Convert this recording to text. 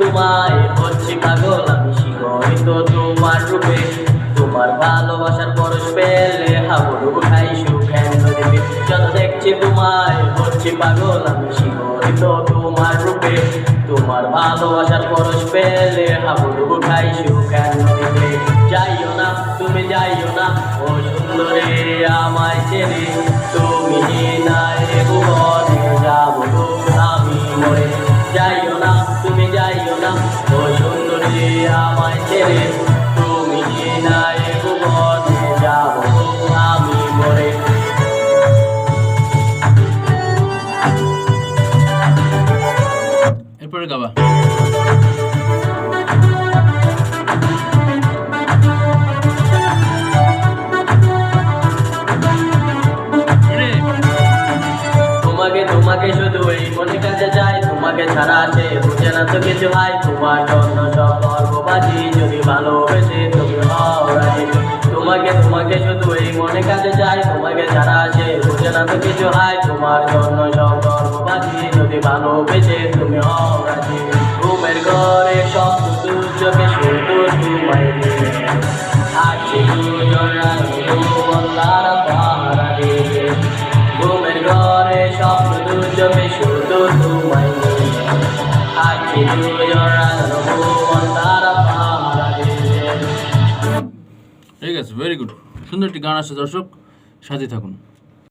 তোমায় হচ্ছি পাগল, আমি শিখরিত তোমার রূপে। তোমার ভালোবাসার পরশ পেলে হাবুডুবু খাই সুখেন যত দেখছি তোমায় হচ্ছি পাগল, আমি শিখরিত তোমার রূপে। তোমার ভালোবাসার পরশ পেলে হাবুডুবু খাই সুখেন নদীতে। যাইও না, তুমি যাইও না, ও সুন্দরে আমায় চেনে। তুমি নাই যাব আমি মরে আমায় ছেড়ে তুমি নাই ভুবনে যাব আমি মরে। এরপরে গাবা। তোমাকে তোমাকে শুধু এই মনে কাছে চাই তোমাকে ছাড়া আছে, বুঝে না তো কিছু হয় তোমার জন্য সব সর্ববাজি যদি ভালোবেসে তুমি। তোমাকে তোমাকে শুধু এই মনে কাছে চাই, তোমাকে ছাড়া আছে, বুঝে না তো কিছু হয় তোমার জন্য সব সর্ববাজি যদি ভালোবেসে তুমি হও রাজি। ঘুমের ঘরে সব চোখে শুধু তোমায় আছি দুজন। ঠিক আছে ভেরি গুড সুন্দর একটি গান আছে দর্শক। সাথে থাকুন।